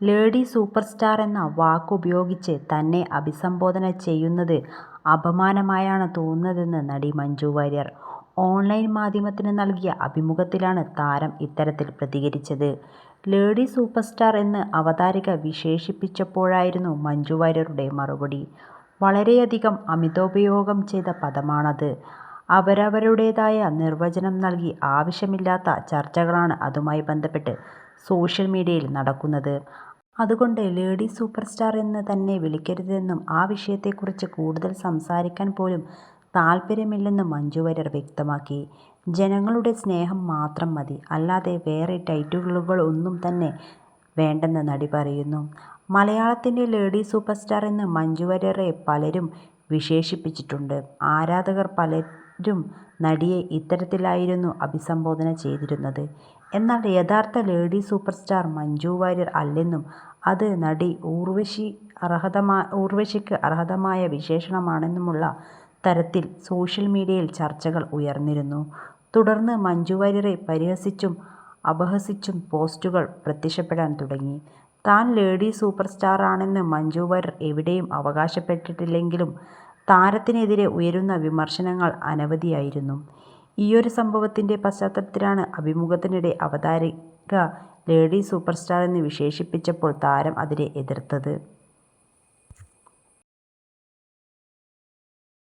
Lady superstar എന്ന വാക്കുപയോഗിച്ച് തന്നെ അഭിസംബോധന ചെയ്യുന്നത് അപമാനമായാണ് തോന്നുന്നതെന്ന് നടി മഞ്ജു വാര്യർ. ഓൺലൈൻ മാധ്യമത്തിന് നൽകിയ അഭിമുഖത്തിലാണ് താരം ഇത്തരത്തിൽ പ്രതികരിച്ചത്. ലേഡി സൂപ്പർസ്റ്റാർ എന്ന് അവതാരിക വിശേഷിപ്പിച്ചപ്പോഴായിരുന്നു മഞ്ജു വാര്യരുടെ മറുപടി. വളരെയധികം അമിതോപയോഗം ചെയ്ത പദമാണത്. അവരവരുടേതായ നിർവചനം നൽകി ആവശ്യമില്ലാത്ത ചർച്ചകളാണ് അതുമായി ബന്ധപ്പെട്ട് സോഷ്യൽ മീഡിയയിൽ നടക്കുന്നത്. അതുകൊണ്ട് ലേഡി സൂപ്പർ സ്റ്റാർ എന്ന് തന്നെ വിളിക്കരുതെന്നും ആ വിഷയത്തെക്കുറിച്ച് കൂടുതൽ സംസാരിക്കാൻ പോലും താല്പര്യമില്ലെന്നും മഞ്ജു വാര്യർ വ്യക്തമാക്കി. ജനങ്ങളുടെ സ്നേഹം മാത്രം മതി. അല്ലാതെ വേറെ ടൈറ്റിലുകൾ ഒന്നും തന്നെ വേണ്ടെന്ന് നടി പറയുന്നു. മലയാളത്തിന്റെ ലേഡി സൂപ്പർ സ്റ്റാർ എന്ന് മഞ്ജു വാര്യരെ പലരും വിശേഷിപ്പിച്ചിട്ടുണ്ട്. ആരാധകർ പലരും നടിയെ ഇത്തരത്തിലായിരുന്നു അഭിസംബോധന ചെയ്തിരുന്നത്. എന്നാൽ യഥാർത്ഥ lady super star Manju Warrier അല്ലെന്നും അത് നടി ഊർവശിക്ക് അർഹതമായ വിശേഷണമാണെന്നുമുള്ള തരത്തിൽ സോഷ്യൽ മീഡിയയിൽ ചർച്ചകൾ ഉയർന്നിരുന്നു. തുടർന്ന് മഞ്ജു വാര്യരെ പരിഹസിച്ചും അപഹസിച്ചും പോസ്റ്റുകൾ പ്രത്യക്ഷപ്പെടാൻ തുടങ്ങി. താൻ ലേഡി സൂപ്പർ സ്റ്റാറാണെന്ന് മഞ്ജു വാര്യർ എവിടെയും അവകാശപ്പെട്ടിട്ടില്ലെങ്കിലും താരത്തിനെതിരെ ഉയരുന്ന വിമർശനങ്ങൾ അനവധിയായിരുന്നു. ഈയൊരു സംഭവത്തിന്റെ പശ്ചാത്തലത്തിലാണ് അഭിമുഖത്തിനിടെ അവതാരിക ലേഡി സൂപ്പർസ്റ്റാർ എന്ന് വിശേഷിപ്പിച്ചപ്പോൾ താരം അതിനെ എതിർത്തത്.